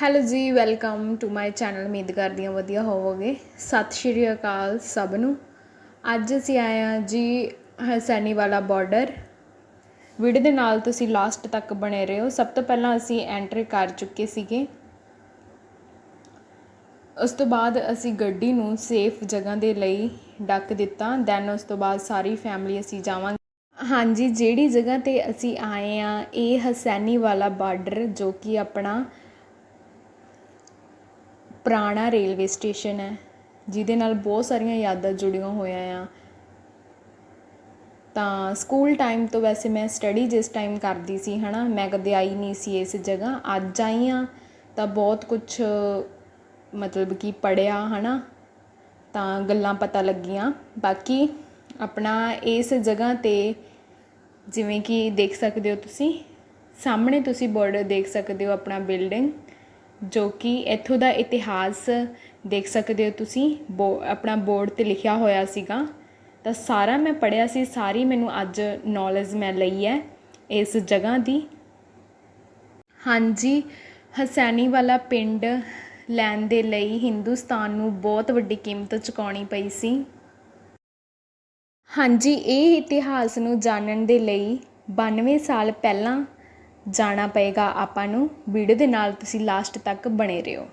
Hello ਜੀ, welcome to my channel, ਉਮੀਦ ਕਰਦੀ ਹਾਂ ਵਧੀਆ ਹੋਵੋਗੇ। ਸਤਿ ਸ਼੍ਰੀ ਅਕਾਲ ਸਭ ਨੂੰ। ਅੱਜ ਅਸੀਂ ਆਏ ਹਾਂ ਜੀ ਹਸੈਨੀ ਵਾਲਾ ਬਾਰਡਰ ਵੀਡੀਓ ਦੇ ਨਾਲ ਤੁਸੀਂ ਲਾਸਟ ਤੱਕ ਬਣੇ ਰਹੋ। ਸਭ ਤੋਂ ਪਹਿਲਾਂ ਅਸੀਂ ਐਂਟਰ ਕਰ ਚੁੱਕੇ ਸੀਗੇ। ਉਸ ਤੋਂ ਬਾਅਦ ਅਸੀਂ ਗੱਡੀ ਨੂੰ ਸੇਫ ਜਗ੍ਹਾ ਦੇ ਲਈ ਡੱਕ ਦਿੱਤਾ। ਦੈਨ ਉਸ ਤੋਂ ਬਾਅਦ ਸਾਰੀ ਫੈਮਿਲੀ ਅਸੀਂ ਜਾਵਾਂਗੇ। ਹਾਂਜੀ, ਜਿਹੜੀ ਜਗ੍ਹਾ ਤੇ ਅਸੀਂ ਆਏ ਆ ਇਹ ਹਸੈਨੀ ਵਾਲਾ ਬਾਰਡਰ ਜੋ ਕਿ ਆਪਣਾ ਪੁਰਾਣਾ ਰੇਲਵੇ ਸਟੇਸ਼ਨ ਹੈ, ਜਿਹਦੇ ਨਾਲ ਬਹੁਤ ਸਾਰੀਆਂ ਯਾਦਾਂ ਜੁੜੀਆਂ ਹੋਈਆਂ ਆ। ਤਾਂ ਸਕੂਲ ਟਾਈਮ ਤੋਂ ਵੈਸੇ ਮੈਂ ਸਟੱਡੀ ਜਿਸ ਟਾਈਮ ਕਰਦੀ ਸੀ, ਹਨਾ, ਮੈਂ ਕਦੇ ਆਈ ਨਹੀਂ ਸੀ ਇਸ ਜਗ੍ਹਾ। ਅੱਜ ਆਈ ਆ ਤਾਂ ਬਹੁਤ ਕੁਝ ਮਤਲਬ ਕਿ ਪੜਿਆ ਹਨਾ, ਤਾਂ ਗੱਲਾਂ ਪਤਾ ਲੱਗੀਆਂ। ਬਾਕੀ ਆਪਣਾ ਇਸ ਜਗ੍ਹਾ ਤੇ ਜਿਵੇਂ ਕਿ ਦੇਖ ਸਕਦੇ ਹੋ ਤੁਸੀਂ, ਸਾਹਮਣੇ ਤੁਸੀਂ ਬਾਰਡਰ ਦੇਖ ਸਕਦੇ ਹੋ ਆਪਣਾ ਬਿਲਡਿੰਗ। ਜੋ ਕਿ ਇੱਥੋਂ ਦਾ ਇਤਿਹਾਸ ਦੇਖ ਸਕਦੇ ਹੋ ਤੁਸੀਂ। ਬੋ, ਆਪਣਾ ਬੋਰਡ ਤੇ ਲਿਖਿਆ ਹੋਇਆ ਸੀਗਾ। ਤਾਂ ਸਾਰਾ ਮੈਂ ਪੜ੍ਹਿਆ ਸੀ, ਸਾਰੀ ਮੈਨੂੰ ਅੱਜ ਨੌਲੇਜ ਮੈਂ ਲਈ ਹੈ ਇਸ ਜਗ੍ਹਾ ਦੀ। ਹਾਂਜੀ, ਹਸੈਨੀ ਵਾਲਾ ਪਿੰਡ ਲੈਣ ਦੇ ਲਈ ਹਿੰਦੁਸਤਾਨ ਨੂੰ ਬਹੁਤ ਵੱਡੀ ਕੀਮਤ ਚੁਕਾਉਣੀ ਪਈ ਸੀ। ਹਾਂਜੀ, ਇਹ ਇਤਿਹਾਸ ਨੂੰ ਜਾਣਨ ਦੇ ਲਈ 92 ਸਾਲ ਪਹਿਲਾਂ ਜਾਣਾ ਪਏਗਾ ਆਪਾਂ ਨੂੰ ਵੀਡੀਓ ਦੇ ਨਾਲ ਤੁਸੀਂ ਲਾਸਟ ਤੱਕ ਬਣੇ ਰਹੋ।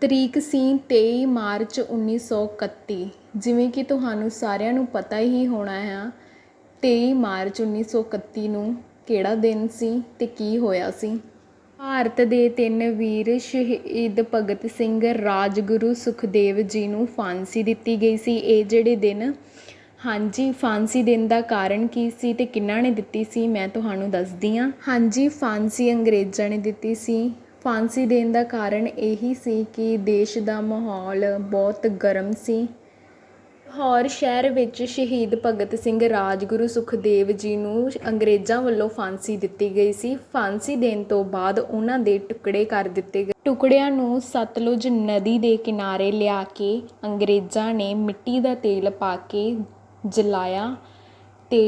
ਤਰੀਕ ਸੀ 23 ਮਾਰਚ 1931 ਜਿਵੇਂ ਕਿ ਤੁਹਾਨੂੰ ਸਾਰਿਆਂ ਨੂੰ ਪਤਾ ਹੀ ਹੋਣਾ ਹੈ 23 ਮਾਰਚ 1931 ਨੂੰ ਕਿਹੜਾ ਦਿਨ ਸੀ ਤੇ ਕੀ ਹੋਇਆ ਸੀ? ਭਾਰਤ ਦੇ ਤਿੰਨ ਵੀਰ ਸ਼ਹੀਦ ਭਗਤ ਸਿੰਘ ਰਾਜਗੁਰੂ ਸੁਖਦੇਵ ਜੀ ਨੂੰ ਫਾਂਸੀ ਦਿੱਤੀ ਗਈ ਸੀ। ਇਹ ਜਿਹੜੇ ਦਿਨ ਹਾਂਜੀ, ਫਾਂਸੀ ਦੇਣ ਦਾ ਕਾਰਨ ਕੀ ਸੀ ਅਤੇ ਕਿਹਨਾਂ ਨੇ ਦਿੱਤੀ ਸੀ, ਮੈਂ ਤੁਹਾਨੂੰ ਦੱਸਦੀ ਹਾਂ। ਹਾਂਜੀ, ਫਾਂਸੀ ਅੰਗਰੇਜ਼ਾਂ ਨੇ ਦਿੱਤੀ ਸੀ। ਫਾਂਸੀ ਦੇਣ ਦਾ ਕਾਰਨ ਇਹੀ ਸੀ ਕਿ ਦੇਸ਼ ਦਾ ਮਾਹੌਲ ਬਹੁਤ ਗਰਮ ਸੀ। ਲਾਹੌਰ ਸ਼ਹਿਰ ਵਿੱਚ ਸ਼ਹੀਦ ਭਗਤ ਸਿੰਘ ਰਾਜਗੁਰੂ ਸੁਖਦੇਵ ਜੀ ਨੂੰ ਅੰਗਰੇਜ਼ਾਂ ਵੱਲੋਂ ਫਾਂਸੀ ਦਿੱਤੀ ਗਈ ਸੀ। ਫਾਂਸੀ ਦੇਣ ਤੋਂ ਬਾਅਦ ਉਹਨਾਂ ਦੇ ਟੁਕੜੇ ਕਰ ਦਿੱਤੇ ਗਏ। ਟੁਕੜਿਆਂ ਨੂੰ ਸਤਲੁਜ ਨਦੀ ਦੇ ਕਿਨਾਰੇ ਲਿਆ ਕੇ ਅੰਗਰੇਜ਼ਾਂ ਨੇ ਮਿੱਟੀ ਦਾ ਤੇਲ ਪਾ ਕੇ ਜਲਾਇਆ ਅਤੇ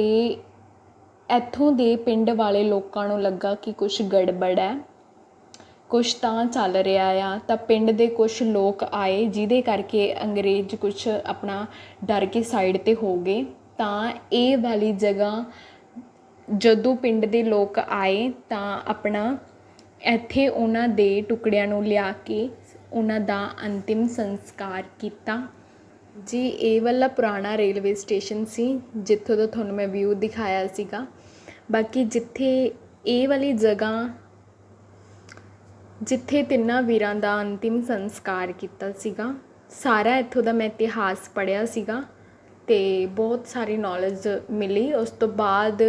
ਇੱਥੋਂ ਦੇ ਪਿੰਡ ਵਾਲੇ ਲੋਕਾਂ ਨੂੰ ਲੱਗਾ ਕਿ ਕੁਛ ਗੜਬੜ ਹੈ। ਕੁਛ ਤਾਂ ਚੱਲ ਰਿਹਾ ਆ। ਤਾਂ ਪਿੰਡ ਦੇ ਕੁਛ ਲੋਕ ਆਏ ਜਿਹਦੇ ਕਰਕੇ ਅੰਗਰੇਜ਼ ਕੁਛ ਆਪਣਾ ਡਰ ਕੇ ਸਾਈਡ ਤੇ ਹੋ ਗਏ। ਤਾਂ ਇਹ ਵਾਲੀ ਜਗ੍ਹਾ ਜਦੋਂ ਪਿੰਡ ਦੇ ਲੋਕ ਆਏ ਤਾਂ ਆਪਣਾ ਇੱਥੇ ਉਹਨਾਂ ਦੇ ਟੁਕੜਿਆਂ ਨੂੰ ਲਿਆ ਕੇ ਉਹਨਾਂ ਦਾ ਅੰਤਿਮ ਸੰਸਕਾਰ ਕੀਤਾ। ਜੀ, ਇਹ ਵਾਲਾ ਪੁਰਾਣਾ ਰੇਲਵੇ ਸਟੇਸ਼ਨ ਸੀ, ਜਿੱਥੋਂ ਦਾ ਤੁਹਾਨੂੰ ਮੈਂ ਵਿਊ ਦਿਖਾਇਆ ਸੀਗਾ। ਬਾਕੀ ਜਿੱਥੇ ਇਹ ਵਾਲੀ ਜਗ੍ਹਾ, ਜਿੱਥੇ ਤਿੰਨਾਂ ਵੀਰਾਂ ਦਾ ਅੰਤਿਮ ਸੰਸਕਾਰ ਕੀਤਾ ਸੀਗਾ, ਸਾਰਾ ਇੱਥੋਂ ਦਾ ਮੈਂ ਇਤਿਹਾਸ ਪੜ੍ਹਿਆ ਸੀਗਾ ਤੇ ਬਹੁਤ ਸਾਰੀ ਨੌਲੇਜ ਮਿਲੀ। ਉਸ ਤੋਂ ਬਾਅਦ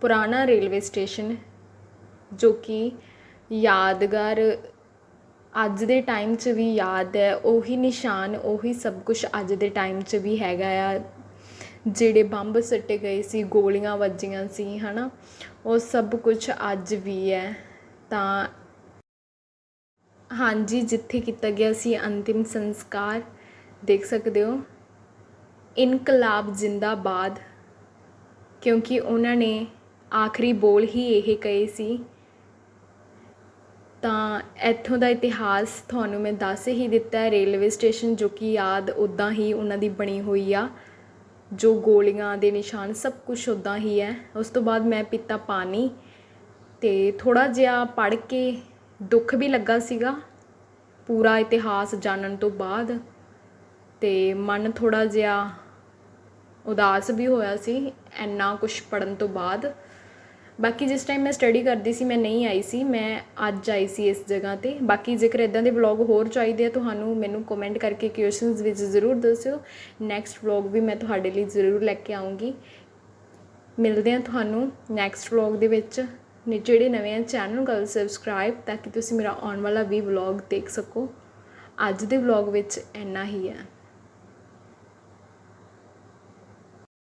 ਪੁਰਾਣਾ ਰੇਲਵੇ ਸਟੇਸ਼ਨ, ਜੋ ਕਿ ਯਾਦਗਾਰ ਅੱਜ ਦੇ ਟਾਈਮ 'ਚ ਵੀ ਯਾਦ ਹੈ, ਉਹੀ ਨਿਸ਼ਾਨ, ਉਹੀ ਸਭ ਕੁਛ ਅੱਜ ਦੇ ਟਾਈਮ 'ਚ ਵੀ ਹੈਗਾ ਆ। ਜਿਹੜੇ ਬੰਬ ਸੱਟੇ ਗਏ ਸੀ, ਗੋਲੀਆਂ ਵੱਜੀਆਂ ਸੀ ਹੈ ਨਾ ਉਹ ਸਭ ਕੁਛ ਅੱਜ ਵੀ ਹੈ। ਤਾਂ ਹਾਂਜੀ, ਜਿੱਥੇ ਕੀਤਾ ਗਿਆ ਸੀ ਅੰਤਿਮ ਸੰਸਕਾਰ, ਦੇਖ ਸਕਦੇ ਹੋ। ਇਨਕਲਾਬ ਜ਼ਿੰਦਾਬਾਦ, ਕਿਉਂਕਿ ਉਹਨਾਂ ਨੇ ਆਖਰੀ ਬੋਲ ਹੀ ਇਹ ਕਹੇ ਸੀ ਤਾਂ ਇੱਥੋਂ ਦਾ ਇਤਿਹਾਸ ਤੁਹਾਨੂੰ ਮੈਂ ਦੱਸ ਹੀ ਦਿੱਤਾ ਰੇਲਵੇ ਸਟੇਸ਼ਨ ਜੋ ਕਿ ਯਾਦ ਉੱਦਾਂ ਹੀ ਉਹਨਾਂ ਦੀ ਬਣੀ ਹੋਈ ਆ, ਜੋ ਗੋਲੀਆਂ ਦੇ ਨਿਸ਼ਾਨ ਸਭ ਕੁਝ ਉੱਦਾਂ ਹੀ ਹੈ। ਉਸ ਤੋਂ ਬਾਅਦ ਮੈਂ ਪੀਤਾ ਪਾਣੀ ਅਤੇ ਥੋੜ੍ਹਾ ਜਿਹਾ ਪੜ੍ਹ ਕੇ ਦੁੱਖ ਵੀ ਲੱਗਾ ਸੀਗਾ, ਪੂਰਾ ਇਤਿਹਾਸ ਜਾਣਨ ਤੋਂ ਬਾਅਦ ਅਤੇ ਮਨ ਥੋੜ੍ਹਾ ਜਿਹਾ ਉਦਾਸ ਵੀ ਹੋਇਆ ਸੀ, ਇੰਨਾ ਕੁਝ ਪੜਨ ਤੋਂ ਬਾਅਦ। ਬਾਕੀ ਜਿਸ ਟਾਈਮ ਮੈਂ ਸਟੱਡੀ ਕਰਦੀ ਸੀ, ਮੈਂ ਨਹੀਂ ਆਈ ਸੀ, ਮੈਂ ਅੱਜ ਆਈ ਸੀ ਇਸ ਜਗ੍ਹਾ ਤੇ। ਬਾਕੀ ਜੇਕਰ ਇਦਾਂ ਦੇ ਵਲੌਗ ਹੋਰ ਚਾਹੀਦੇ ਆ, ਤੁਹਾਨੂੰ ਮੈਨੂੰ ਕਮੈਂਟ ਕਰਕੇ ਕੁਐਸਚਨਸ ਵਿੱਚ ਜ਼ਰੂਰ ਦੱਸਿਓ। ਨੈਕਸਟ ਵਲੌਗ ਵੀ ਮੈਂ ਤੁਹਾਡੇ ਲਈ ਜ਼ਰੂਰ ਲੈ ਕੇ ਆਉਂਗੀ ਮਿਲਦੇ ਆ ਤੁਹਾਨੂੰ ਨੈਕਸਟ ਵਲੌਗ ਦੇ ਵਿੱਚ। ਜਿਹੜੇ ਨਵੇਂ ਆ ਚੈਨਲ ਨੂੰ ਕਰ ਸਬਸਕ੍ਰਾਈਬ ਤਾਂ ਕਿ ਤੁਸੀਂ ਮੇਰਾ ਆਉਣ ਵਾਲਾ ਵੀ ਵਲੌਗ ਦੇਖ ਸਕੋ। ਅੱਜ ਦੇ ਵਲੌਗ ਵਿੱਚ ਇੰਨਾ ਹੀ ਹੈ